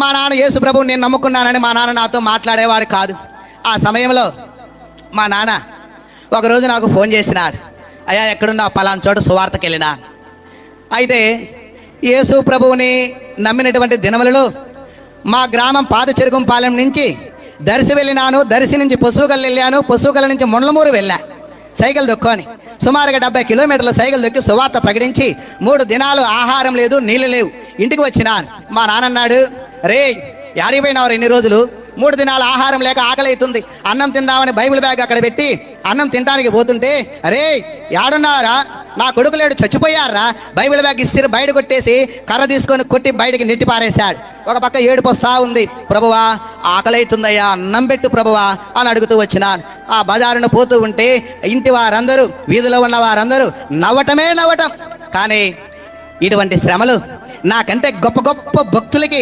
మా నాన్న యేసు ప్రభు నేను నమ్ముకున్నానని మా నాన్న నాతో మాట్లాడేవాడు కాదు. ఆ సమయంలో మా నాన్న ఒకరోజు నాకు ఫోన్ చేసినాడు. అయ్యా ఎక్కడున్నా పలానా చోట సువార్తకి వెళ్ళినా అయితే యేసు ప్రభువుని నమ్మినటువంటి దినములలో మా గ్రామం పాత చెరుకుంపాలెం నుంచి దర్శి వెళ్ళినాను. దర్శి నుంచి పశువుగల్ వెళ్ళాను. పశువుగల నుంచి ముండ్లమూరు వెళ్ళాను సైకిల్ దొక్కుని సుమారుగా డెబ్బై కిలోమీటర్ల సైకిల్ దొక్కి సువార్త ప్రకటించి మూడు దినాలు ఆహారం లేదు నీళ్ళు లేవు. ఇంటికి వచ్చినాను. మా నాన్నన్నాడు రే యాడికి ఎన్ని రోజులు? మూడు దినాల ఆహారం లేక ఆకలి అవుతుంది అన్నం తిందామని బైబిల్ బ్యాగ్ అక్కడ పెట్టి అన్నం తినడానికి పోతుంటే రే యాడున్నారా నా కొడుకు లేడు చచ్చిపోయారా బైబిల్ బ్యాగ్ ఇస్తే బయట కొట్టేసి కర్ర తీసుకొని కొట్టి బయటికి నెట్టి పారేశాడు. ఒక పక్క ఏడుపు వస్తా ఉంది. ప్రభువా ఆకలైతుందయ్యా అన్నం పెట్టు ప్రభువా అని అడుగుతూ వచ్చినాను. ఆ బజారును పోతూ ఉంటే ఇంటి వారందరూ వీధిలో ఉన్న వారందరూ నవ్వటమే నవ్వటం. కానీ ఇటువంటి శ్రమలు నాకంటే గొప్ప గొప్ప భక్తులకి